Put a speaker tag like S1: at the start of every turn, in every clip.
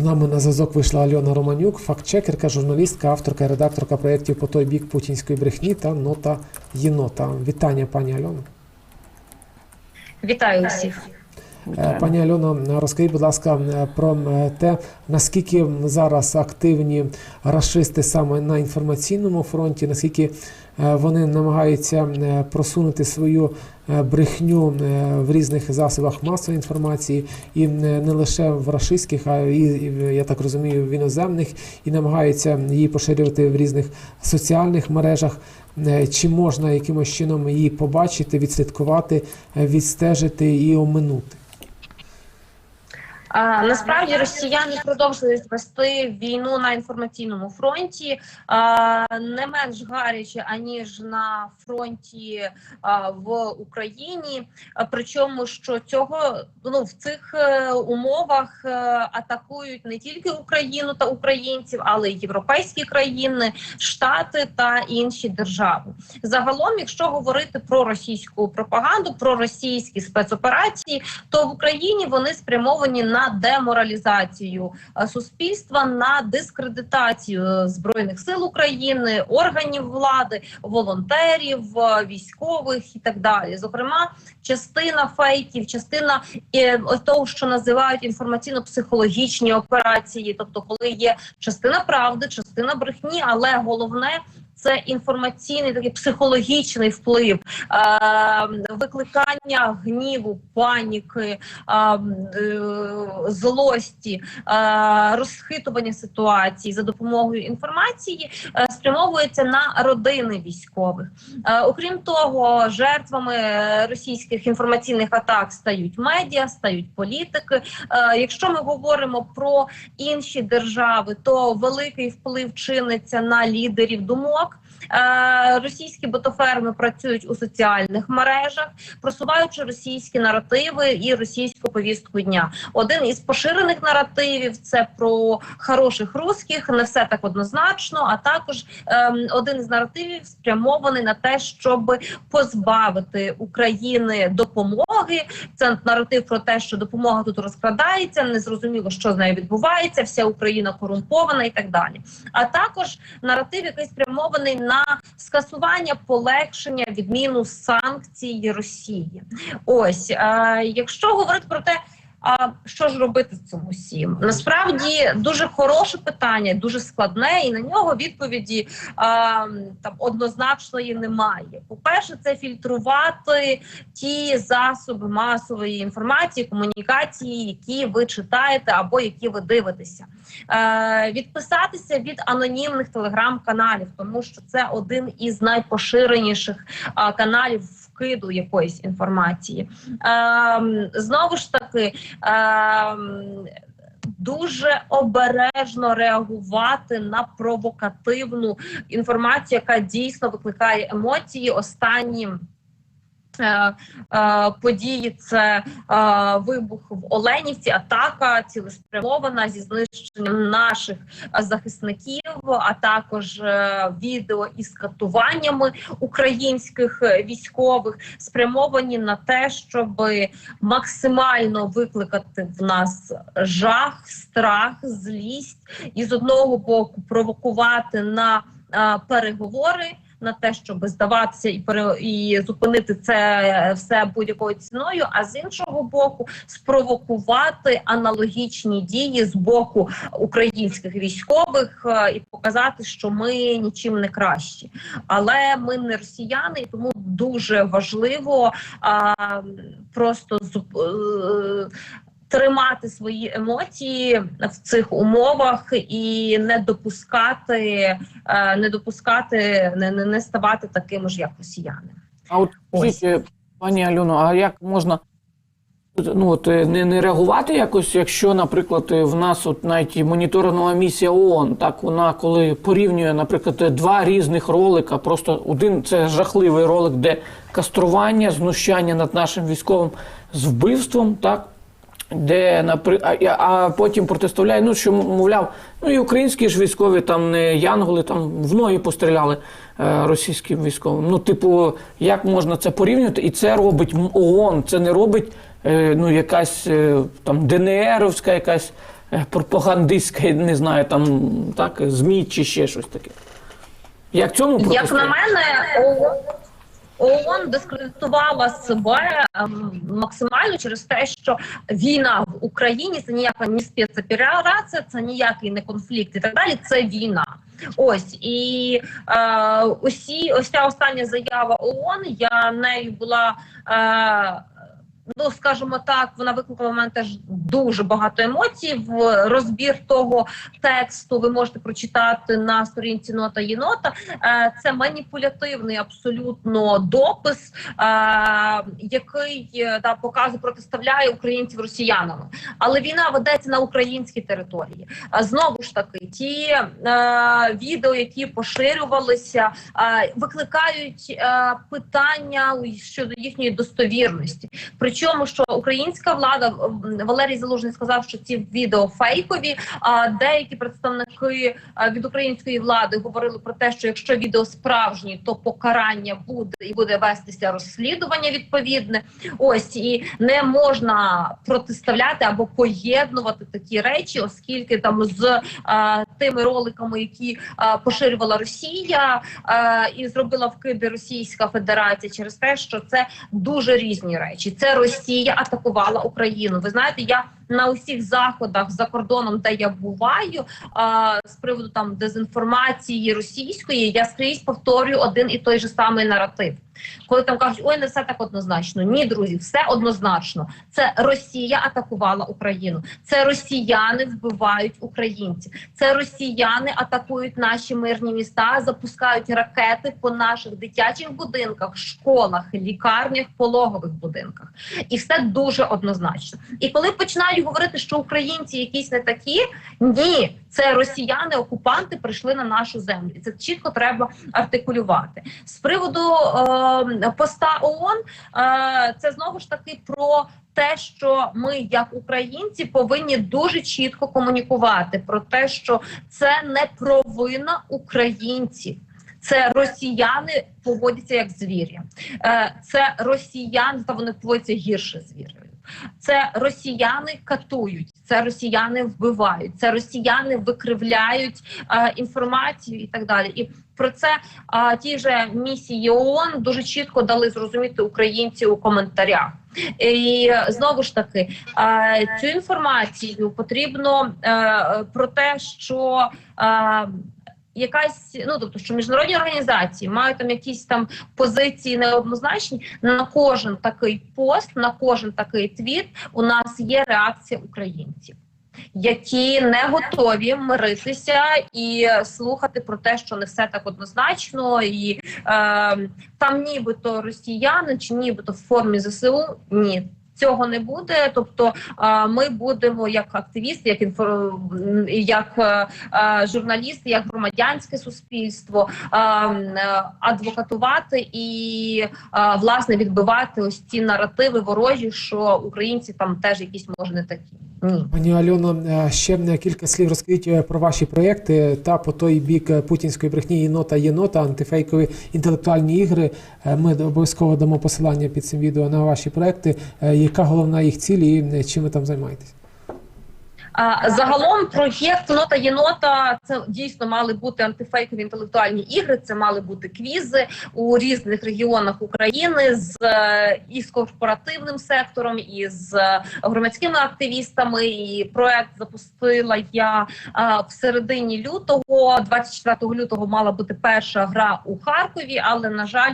S1: нами на зв'язок вийшла Альона Романюк, фактчекерка, журналістка, авторка і редакторка проєктів по той бік путінської брехні та нота єнота. Вітання, пані Альоно.
S2: Вітаю усіх.
S1: Е, Пані Альоно, розкажіть, будь ласка, е, про е, те, наскільки зараз активні рашисти саме на інформаційному фронті, наскільки вони намагаються просунути свою брехню в різних засобах масової інформації, і не лише в рашистських, а і я так розумію, в іноземних, і намагаються її поширювати в різних соціальних мережах. Чи можна якимось чином її побачити, відслідкувати, відстежити і оминути?
S2: А, насправді росіяни продовжують вести війну на інформаційному фронті а, не менш гаряче аніж на фронті а, в Україні. А, причому що цього ну в цих е, умовах е, атакують не тільки Україну та українців, але й європейські країни, штати та інші держави. Загалом, якщо говорити про російську пропаганду, про російські спецоперації, то в Україні вони спрямовані на деморалізацію е, суспільства, на дискредитацію збройних сил України, органів влади, волонтерів, е, військових і так далі. Зокрема, частина фейків, частина е, того, що називають інформаційно-психологічні операції, тобто, коли є частина правди, частина брехні, але головне. Це інформаційний такий психологічний вплив, викликання гніву, паніки, е, злості, розхитування ситуації за допомогою інформації е, спрямовується на родини військових. Е, окрім того, жертвами російських інформаційних атак стають медіа, стають політики. Якщо ми говоримо про інші держави, то великий вплив чиниться на лідерів думок. Е, Російські ботоферми працюють у соціальних мережах, просуваючи російські наративи і російську повістку дня. Один із поширених наративів це про хороших русських, не все так однозначно. А також ем, один із наративів спрямований на те, щоб позбавити України допомоги. Це наратив про те, що допомога тут розкрадається, незрозуміло, що з нею відбувається, вся Україна корумпована і так далі. А також наратив, який спрямований на скасування, полегшення, відміну санкцій Росії. Ось е, якщо говорити про те. А що ж робити з цим усім? Насправді дуже хороше питання, дуже складне, і на нього відповіді а, там однозначної немає. По перше, це фільтрувати ті засоби масової інформації, комунікації, які ви читаєте або які ви дивитеся, е, відписатися від анонімних телеграм-каналів, тому що це один із найпоширеніших а, каналів вкиду якоїсь інформації. Е, знову ж таки. Е, Дуже обережно реагувати на провокативну інформацію, яка дійсно викликає емоції. Останні е, е, події це е, вибух в Оленівці, атака цілеспрямована зі знищенням наших захисників, а також е, відео із катуваннями українських е, військових, спрямовані на те, щоб максимально викликати в нас жах, страх, злість і з одного боку провокувати на е, переговори. На те, щоб здаватися і пере і зупинити це все будь-якою ціною, а з іншого боку, спровокувати аналогічні дії з боку українських військових е, і показати, що ми нічим не кращі, але ми не росіяни, і тому дуже важливо а, просто зуп- е, тримати свої емоції в цих умовах і не допускати, е, не допускати, не, не, не ставати такими ж, як росіяни.
S3: А от
S2: Ось.
S3: скажіть, пані Альоно, а як можна ну, от, е, не, не реагувати якось, якщо, наприклад, е, в нас от навіть і моніторингова місія ООН, так вона коли порівнює, наприклад, два різних ролика, просто один це жахливий ролик, де кастрування, знущання над нашим військовим з вбивством, так. Де напри... а, а потім протиставляє, ну що мовляв, ну і українські ж військові там не янголи, там в ноги постріляли е, російським військовим. Ну, типу, як можна це порівнювати? І це робить ООН, це не робить е, ну, якась е, там ДНРовська якась е, пропагандистське, не знаю, там так, ЗМІ чи ще щось таке. Як цьому
S2: Як на мене, ООН, дискредитувала себе ем, максимально через те, що війна в Україні це ніяка не спецоперація, це ніякий не конфлікт і так далі. Це війна. Ось і е, усі ось ця остання заява ООН. Я нею була. Е, Ну, скажімо так, вона викликала в мене теж дуже багато емоцій. В розбір того тексту ви можете прочитати на сторінці нота єнота. Е, Це маніпулятивний абсолютно допис, е, який е, да, показує, протиставляє українців росіянами. Але війна ведеться на українській території. Знову ж таки, ті відео, які поширювалися, викликають питання щодо їхньої достовірності. Причому, що українська влада Валерій Залужний сказав, що ці відео фейкові. А деякі представники від української влади говорили про те, що якщо відео справжні, то покарання буде і буде вестися розслідування відповідне. Ось і не можна протиставляти або поєднувати такі речі, оскільки там з е, тими роликами, які е, поширювала Росія е, і зробила вкиди Російська Федерація через те, що це дуже різні речі. Це Росія атакувала Україну. Ви знаєте, я на усіх заходах за кордоном, де я буваю, а, з приводу там дезінформації російської, я скрізь повторюю один і той же самий наратив. Коли там кажуть, ой, не все так однозначно. Ні, друзі, все однозначно. Це Росія атакувала Україну. Це росіяни вбивають українців. Це росіяни атакують наші мирні міста, запускають ракети по наших дитячих будинках, школах, лікарнях, пологових будинках. І все дуже однозначно. І коли починають говорити, що українці якісь не такі, ні, це росіяни, окупанти прийшли на нашу землю. Це чітко треба артикулювати. З приводу е, поста ООН, е, це знову ж таки про. Те, що ми, як українці, повинні дуже чітко комунікувати про те, що це не провина українців, це росіяни поводяться як звірі, е, це росіяни, та вони поводяться гірше звірів. Це росіяни катують, це росіяни вбивають, це росіяни викривляють е, інформацію і так далі. І про це е, ті ж місії ООН дуже чітко дали зрозуміти українці у коментарях. І знову ж таки, е, цю інформацію потрібно е, про те, що е, якась, ну тобто, що міжнародні організації мають там якісь там позиції неоднозначні. На кожен такий пост, на кожен такий твіт у нас є реакція українців. Які не готові миритися і слухати про те, що не все так однозначно, і е, там нібито росіяни чи нібито в формі ЗСУ ні. Цього не буде, тобто ми будемо як активісти, як інфор... як е, е, журналісти, як громадянське суспільство е, адвокатувати і власне відбивати ось ці наративи ворожі, що українці там теж якісь може не такі. Ні.
S1: Пані Альоно, е, ще е, кілька слів розкажіть е, про ваші проекти та по той бік путінської брехні єнота єнота, антифейкові інтелектуальні ігри. Ми обов'язково дамо посилання під цим відео на ваші проекти. Яка головна їх ціль і чим ви там займаєтесь?
S2: Загалом проєкт нота єнота це дійсно мали бути антифейкові інтелектуальні ігри. Це мали бути квізи у різних регіонах України з е, і з корпоративним сектором, і з е, громадськими активістами. І проект запустила я а, в середині лютого. 24 лютого мала бути перша гра у Харкові, але на жаль,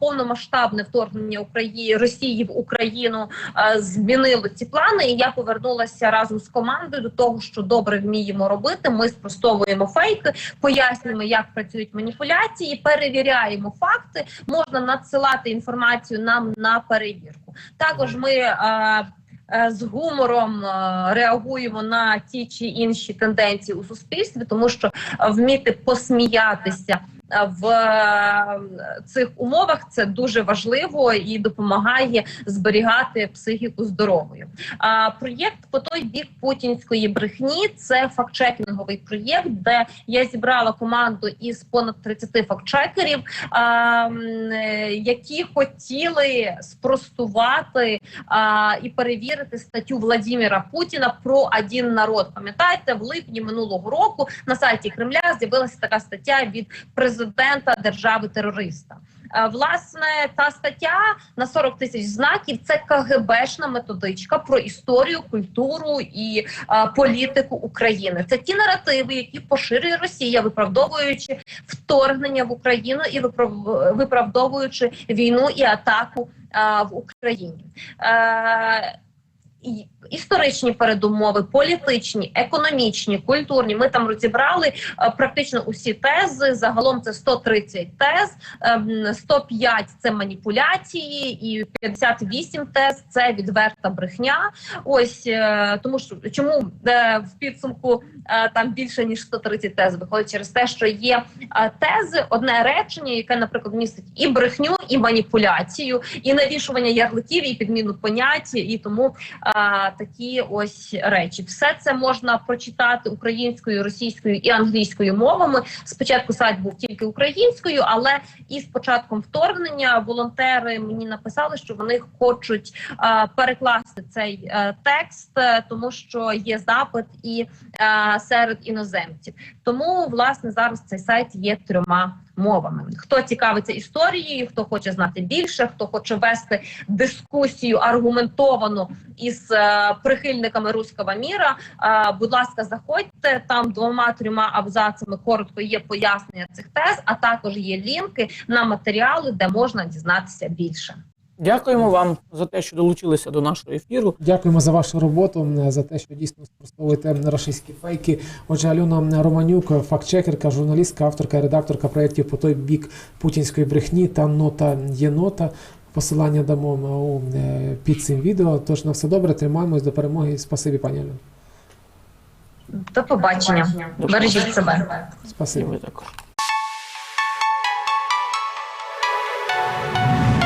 S2: повномасштабне вторгнення України Росії в Україну змінило ці плани. І я повернулася разом з командою до того, що добре вміємо робити. Ми спростовуємо фейки, пояснюємо, як працюють маніпуляції, перевіряємо факти. Можна надсилати інформацію нам на перевірку. Також ми. е, е, З гумором е, реагуємо на ті чи інші тенденції у суспільстві, тому що е, вміти посміятися в е, цих умовах це дуже важливо і допомагає зберігати психіку здоровою. А проєкт по той бік путінської брехні це фактчекінговий проєкт, де я зібрала команду із понад 30 фактчекерів, які хотіли спростувати і перевірити статтю Владимира Путіна про один народ. Пам'ятаєте, в липні минулого року на сайті Кремля з'явилася така стаття від президента держави терориста. Е, Власне, та стаття на 40 тисяч знаків це КГБшна методичка про історію, культуру і е, політику України. Це ті наративи, які поширює Росія, виправдовуючи вторгнення в Україну і виправ- виправдовуючи війну і атаку е, в Україні. Е, Історичні передумови, політичні, економічні, культурні. Ми там розібрали е, практично усі тези. Загалом це 130 тез, ем, 105 – це маніпуляції, і 58 тез це відверта брехня. Ось е, тому що чому е, в підсумку там більше ніж 130 тез виходить через те, що є тези, одне речення, яке, наприклад, містить і брехню, і маніпуляцію, і навішування ярликів, і підміну понять, і тому такі ось речі. Все це можна прочитати українською, російською і англійською мовами. Спочатку сайт був тільки українською, але із початком вторгнення волонтери мені написали, що вони хочуть а, перекласти цей е, текст, е, тому що є запит і е, серед іноземців. Тому власне зараз цей сайт є трьома мовами. Хто цікавиться історією, хто хоче знати більше, хто хоче вести дискусію аргументовану із е, прихильниками руського міра. Е, будь ласка, заходьте там двома трьома абзацами. Коротко є пояснення цих тез, а також є лінки на матеріали, де можна дізнатися більше.
S3: Дякуємо вам за те, що долучилися до нашого ефіру.
S1: Дякуємо за вашу роботу, за те, що дійсно спростовуєте рашистські фейки. Отже, Альона Романюк, фактчекерка, журналістка, авторка і редакторка проєктів по той бік путінської брехні та нота єнота. Посилання дамо е, під цим відео. Тож на все добре, тримаємось до перемоги. Спасибі, пані Альона.
S2: До побачення. Бережіть себе.
S1: Спасибі.